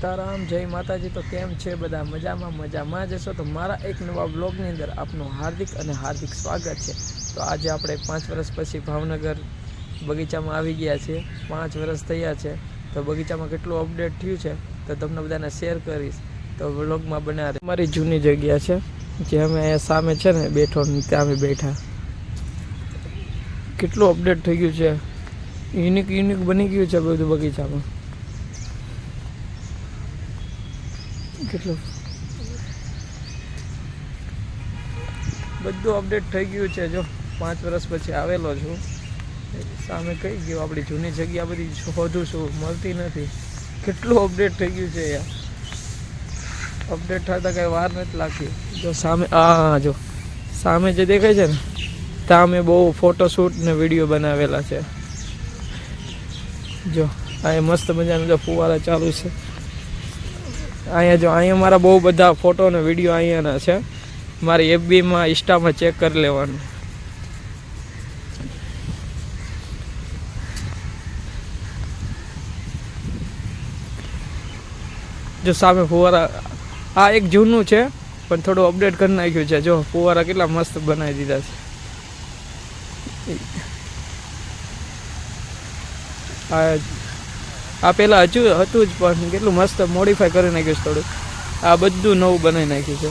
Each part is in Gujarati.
સીતારામ, જય માતાજી. તો કેમ છે બધા? મજામાં મજામાં જશો તો મારા એક નવા બ્લોગની અંદર આપનું હાર્દિક અને હાર્દિક સ્વાગત છે. તો આજે આપણે પાંચ વર્ષ પછી ભાવનગર બગીચામાં આવી ગયા છીએ. પાંચ વર્ષ થયા છે. તો બગીચામાં કેટલું અપડેટ થયું છે? તો તમને બધાને શેર કરીશ. તો વ્લોગમાં બનાવે મારી જૂની જગ્યા છે જે અમે અહીંયા સામે છે ને, બેઠો ત્યાં અમે બેઠા. કેટલું અપડેટ થઈ ગયું છે? યુનિક યુનિક બની ગયું છે બધું બગીચામાં. કેટલું? બધું અપડેટ થઈ ગયું છે. જો, પાંચ વર્ષ પછી આવેલો છું. સામે કહી ગયું? આપણી જૂની જગ્યા બધી શોધું છું. મળતી નથી. કેટલું અપડેટ થઈ ગયું છે યાર. અપડેટ થતાં કાંઈ વાર નથી લાગતી. જો, સામે, આ જો, સામે જે દેખાય છે ને ત્યાં અમે બહુ ફોટોશૂટ ને વીડિયો બનાવેલા છે. જો, આ મસ્ત મજાનું જો ફુવારા ચાલુ છે. અહીંયા જો, અહીંયા મારા બહુ બધા ફોટો અને વીડિયો અહીંયાના છે. મારી એફબીમાં ઇન્સ્ટામાં ચેક કરી લેવાનું. જો સામે ફુવારા, આ એક જૂનું છે, પણ થોડું અપડેટ કરી નાખ્યું છે. જો, ફુવારા કેટલા મસ્ત બનાવી દીધા છે. આ આ પહેલાં હજુ હતું જ, પણ કેટલું મસ્ત મોડિફાઈ કરી નાખ્યું છે થોડું આ બધું નવું બનાવી નાખ્યું છે.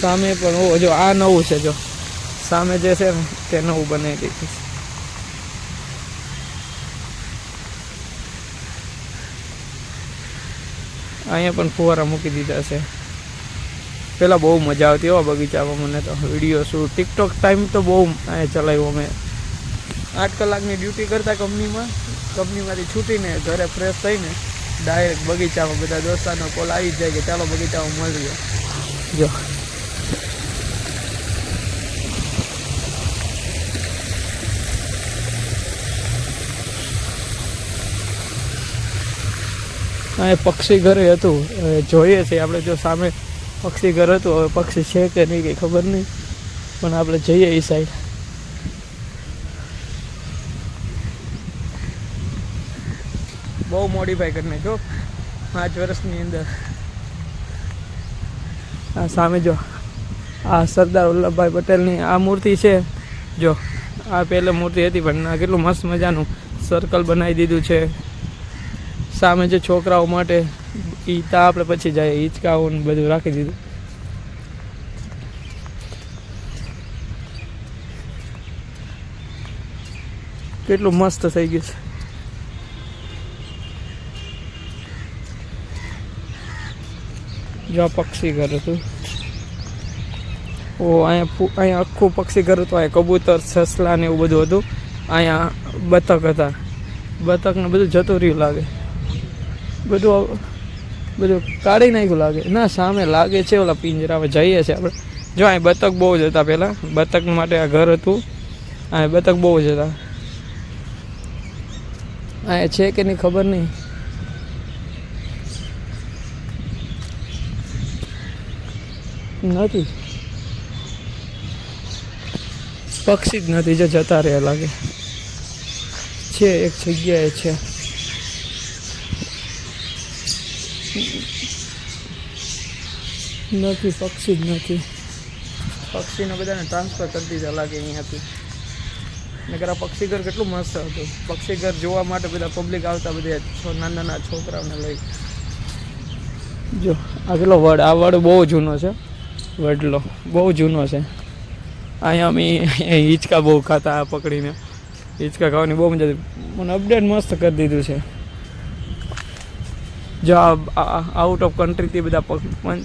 સામે પણ ઓ જો, આ નવું છે, જો. સામે જે છે ને, તે નવું બનાવી દીધું છે. અહીંયા પણ ફુવારા મૂકી દીધા છે. પહેલાં બહુ મજા આવતી હો બગીચામાં. મને તો વીડિયો શૂટ ટિકટોક ટાઈમ તો બહુ અહીંયા ચલાવ્યું અમે આઠ કલાકની ડ્યુટી કરતા કંપનીમાં. કંપનીમાંથી છૂટીને ઘરે ફ્રેશ થઈને ડાયરેક્ટ બગીચામાં બધા દોસ્તાનો કોલ આવી જાય કે ચાલો બગીચામાં મળીએ. જો. એ પક્ષી ઘરે હતું. જોઈએ છે, આપણે જો સામે પક્ષી ઘર હતું, હવે પક્ષી છે કે નહીં, કંઈ ખબર નહીં. પણ આપણે જઈએ એ સાઈડ બહુ મોડિફાઈ કરી નાખ્યો પાંચ વર્ષની અંદર. આ સામે જો, આ સરદાર વલ્લભભાઈ પટેલની આ મૂર્તિ છે. જો, આ પહેલે મૂર્તિ હતી, પણ આ કેટલું મસ્ત મજાનું સર્કલ બનાવી દીધું છે. સામે જે છોકરાઓ માટે ઈ તા આપણે પછી જાય, હિંચકાઓ બધું રાખી દીધું. કેટલું મસ્ત થઈ ગયું છે. જો પક્ષી ઘર હતું. ઓ, અહીંયા અહીંયા આખું પક્ષી ઘર હતું. અહીંયા કબૂતર, સસલા ને એવું બધું હતું. અહીંયા બતક હતા. બતકને બધું જતું રહ્યું લાગે. બધું બધું કાઢી નાખ્યું લાગે. ના, સામે લાગે છે ઓલા પિંજરામાં જઈએ છીએ આપણે. જો અહીં બતક બહુ જ હતા પહેલાં. બતક માટે આ ઘર હતું. અહીં બતક બહુ જ હતા. અહીંયા છે કે નહીં ખબર નહીં. નથી. પક્ષી જ નથી જે જતા રહ્યા લાગે. છે એક જગ્યાએ છે. નથી પક્ષી જ નથી. પક્ષીને બધાને ટ્રાન્સફર કરી દીધા લાગે અહીંયાથી. નગર આ પક્ષી ઘર કેટલું મસ્ત હતું. પક્ષી ઘર જોવા માટે બધા પબ્લિક આવતા બધા નાના નાના છોકરાઓને લઈ. જો આ કેટલો વડ આ વડ બહુ જૂનો છે. વડલો. બહુ જૂનો છે. અહીંયા અમે હિંચકા બહુ ખાતા પકડીને. હિંચકા ખાવાની બહુ મજા મને અપડેટ મસ્ત કરી દીધું છે. જો આઉટ ઓફ કન્ટ્રીથી બધા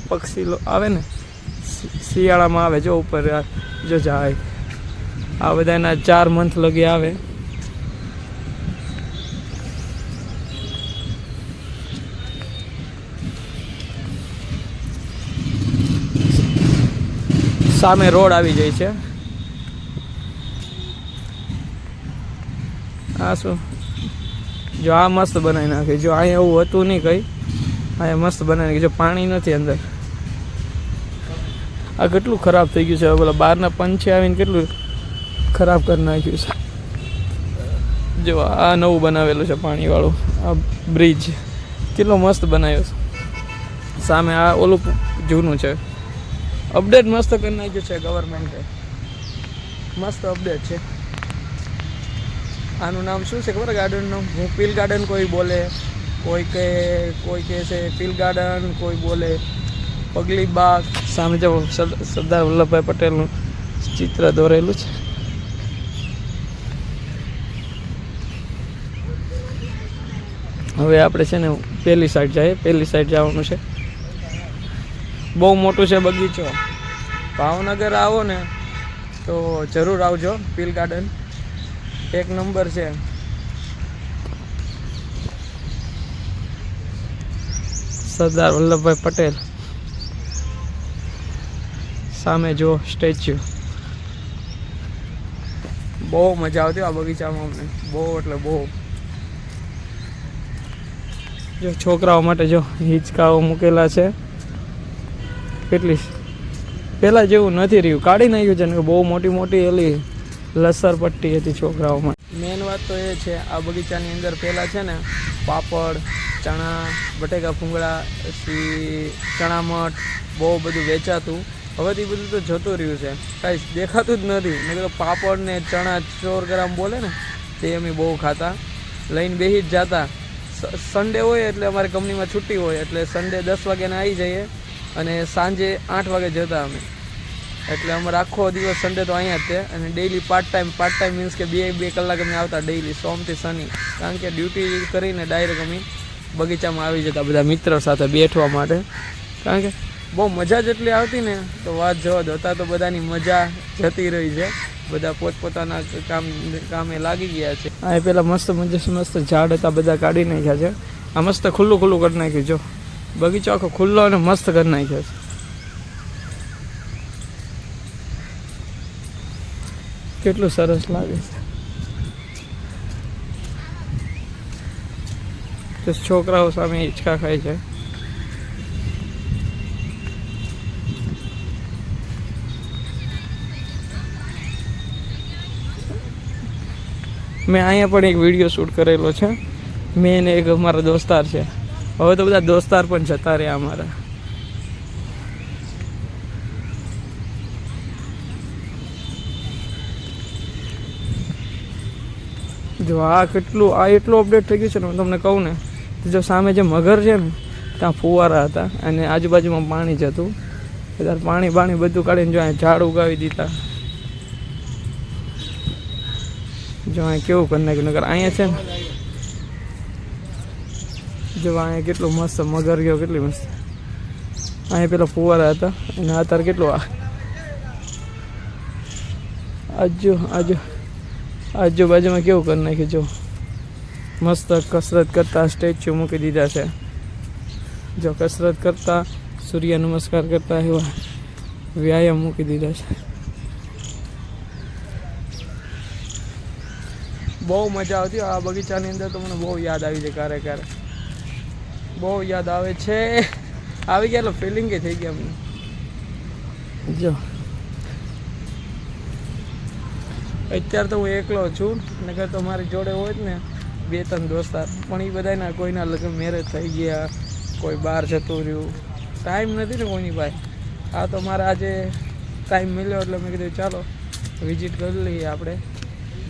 પક્ષી આવે ને? શિયાળામાં આવે, જો ઉપર જો જાય. આ બધા એના ચાર મંથ લગી આવે. સામે રોડ આવી જાય છે. આ શું? જો આ મસ્ત બનાવી નાખે. જો અહીંયા એવું હતું નહીં કંઈ, અહીંયા મસ્ત બનાવી નાખે. જો પાણી નથી અંદર. આ કેટલું ખરાબ થઈ ગયું છે. હવે પેલા બહારના પંચે આવીને કેટલું ખરાબ કરી નાખ્યું છે. જો આ નવું બનાવેલું છે પાણીવાળું. આ બ્રિજ. કેટલો મસ્ત બનાવ્યો છે. સામે આ ઓલું જૂનું છે. અપડેટ મસ્ત કરી નાખ્યું છે ગવર્મેન્ટે મસ્ત અપડેટ છે. આનું નામ શું છે ખબર? ગાર્ડનનું હું પીલ ગાર્ડન કોઈ બોલે, કોઈ કે, કોઈ કહે છે પીલ ગાર્ડન કોઈ બોલે. પગલી બાગ. સામે જો સરદાર વલ્લભભાઈ પટેલનું ચિત્ર દોરેલું છે. હવે આપણે છે ને પહેલી સાઈડ જઈએ. પહેલી સાઈડ જવાનું છે. બહુ મોટું છે બગીચો. ભાવનગર આવો ને તો જરૂર આવજો પીલ ગાર્ડન એક નંબર છે. સરદાર વલ્લભભાઈ પટેલ. સામે જો સ્ટેચ્યુ. બહુ મજા આવતી આ બગીચામાં અમને. બહુ એટલે બહુ. જો છોકરાઓ માટે જો હિંચકાઓ મૂકેલા છે. કેટલી પહેલાં જેવું નથી રહ્યું. કાઢી નાખ્યું છે ને બહુ મોટી મોટી એલી લસર પટ્ટી હતી છોકરાઓમાં. મેઇન વાત તો એ છે, આ બગીચાની અંદર પહેલાં છે ને પાપડ, ચણા, બટેકા, ફૂંગળા, પછી ચણા મઠ, બહુ બધું વેચાતું. હવે એ બધું તો જતું રહ્યું છે. કાંઈ દેખાતું જ નથી. મેં કીધું પાપડ ને ચણા ચોર ગ્રામ બોલે ને, તે અમે બહુ ખાતા. લઈને બેસી જ જતા. સન્ડે હોય એટલે અમારે કંપનીમાં છુટ્ટી હોય, એટલે સન્ડે દસ વાગ્યાને આવી જઈએ. અને સાંજે આઠ વાગે જતા અમે. એટલે અમારે આખો દિવસ સન્ડે તો અહીંયા જ તે અને daily part time part time means કે બે બે કલાક અમે આવતા ડેઈલી સોમથી શનિ. કારણ કે ડ્યુટી કરીને ડાયરેક્ટ અમે બગીચામાં આવી જતા બધા મિત્રો સાથે બેઠવા માટે. કારણ કે બહુ મજા જેટલી આવતી ને, તો વાત જવા દો. અત્યારે તો બધાની મજા જતી રહી છે. બધા પોતપોતાના કામ, કામે લાગી ગયા છે. આ પહેલાં મસ્ત મજા મસ્ત ઝાડ હતા, બધા કાઢી નાખ્યા છે. આ મસ્ત ખુલ્લું ખુલ્લું કરી નાખ્યું, જો. બગીચો આખો ખુલ્લો અને મસ્ત કરી નાખ્યો છે. કેટલું સરસ લાગે છે. છોકરાઓ સામે હિંચકા ખાય છે. મેં અહીંયા પણ એક વીડિયો શૂટ કરેલો છે. મેં એક અમારા દોસ્તાર છે. હવે તો બધા દોસ્તાર પણ જતા રહ્યા અમારા. જો આ કેટલું આ એટલું અપડેટ થઈ ગયું છે ને, હું તમને કહું ને જો સામે જે મગર છે ને, ત્યાં ફુવારા હતા અને આજુબાજુમાં પાણી જતું ત્યારે પાણી બાણી બધું કાઢીને જો અહીંયા ઝાડ ઉગાવી દીધા. જો અહીંયા કેવું કરી નાખ્યું નગર. અહીંયા છે ને જો અહીંયા કેટલું મસ્ત મગર ગયો, કેટલી મસ્ત. અહીંયા પેલા ફુવારા હતા અને અત્યારે કેટલું આજુ આજુ આજુબાજુમાં કેવું કરી નાખ્યું, જો. મસ્ત કસરત કરતા સ્ટેચ્યુ મૂકી દીધા છે. જો કસરત કરતા, સૂર્ય નમસ્કાર કરતા એવા વ્યાયામ મૂકી દીધા છે. બહુ મજા આવતી આ બગીચાની અંદર તો મને બહુ યાદ આવી છે ક્યારે ક્યારે બહુ યાદ આવે છે. આવી ગયા એટલે ફિલિંગ થઈ ગયા અમને જો. અત્યારે તો હું એકલો છું નગર તો મારી જોડે હોય જ ને બે ત્રણ દોસ્તાર પણ એ બધાના કોઈના લગ્ન મેરેજ થઈ ગયા, કોઈ બહાર જતું રહ્યું. ટાઈમ નથી ને કોઈની પાસે. આ તો મારે આજે ટાઈમ મળ્યો એટલે મેં કીધું ચાલો વિઝિટ કરી લઈએ આપણે.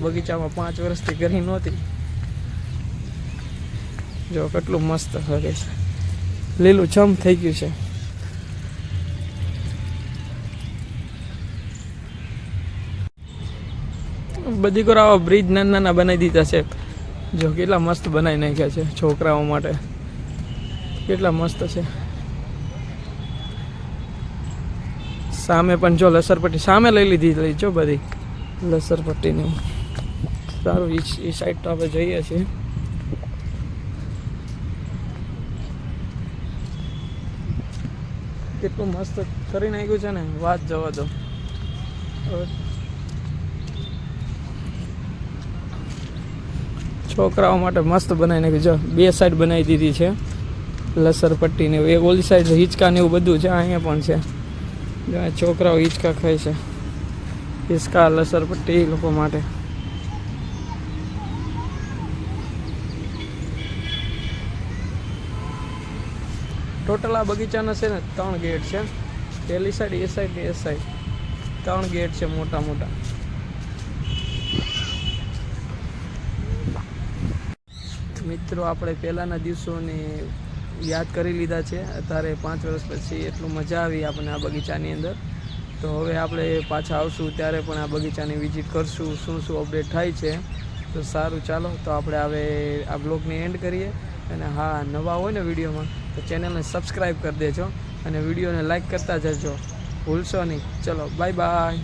બગીચામાં પાંચ વર્ષથી કરી નહોતી. જો, કેટલું મસ્ત હરે છે. લીલું છમ થઈ ગયું છે. બધી કરાવો બ્રિજ નાના નાના બનાવી દીધા છે. જો, કેટલા મસ્ત બનાવી નાખ્યા છે છોકરાઓ માટે. કેટલા મસ્ત છે. સામે પણ જો લસરપટ્ટી, સામે લઈ લીધી જો બધી. લસરપટ્ટીની. સારું એ સાઈડ તો આપણે જઈએ છીએ. કેટલું મસ્ત કરી નાખ્યું છે ને, વાત જવા દો. છોકરાઓ માટે મસ્ત બનાવી નાખ્યું જો બે સાઈડ બનાવી દીધી છે. લસર પટ્ટી ને એવું. એક ઓલી સાઈડ હિંચકા ને એવું બધું છે અહીંયા પણ છે. છોકરાઓ હિંચકા ખાય છે. હિંચકા, લસર પટ્ટી, એ લોકો માટે. ટોટલ આ બગીચાના છે ને ત્રણ ગેટ છે. પહેલી સાઈડ એ સાઈડ ને એ સાઈડ ત્રણ ગેટ છે મોટા મોટા. મિત્રો, આપણે પહેલાંના દિવસોને યાદ કરી લીધા છે. અત્યારે પાંચ વર્ષ પછી એટલું મજા આવી આપણને આ બગીચાની અંદર. તો હવે આપણે પાછા આવશું, ત્યારે પણ આ બગીચાની વિઝિટ કરશું, શું શું અપડેટ થાય છે. તો સારું, ચાલો. તો આપણે હવે આ બ્લોગને એન્ડ કરીએ. અને હા, નવા હોય ને વિડીયોમાં, તો ચેનલને સબસ્ક્રાઈબ કરી દેજો અને વિડીયોને લાઈક કરતા જજો. ભૂલશો નહીં. ચલો બાય બાય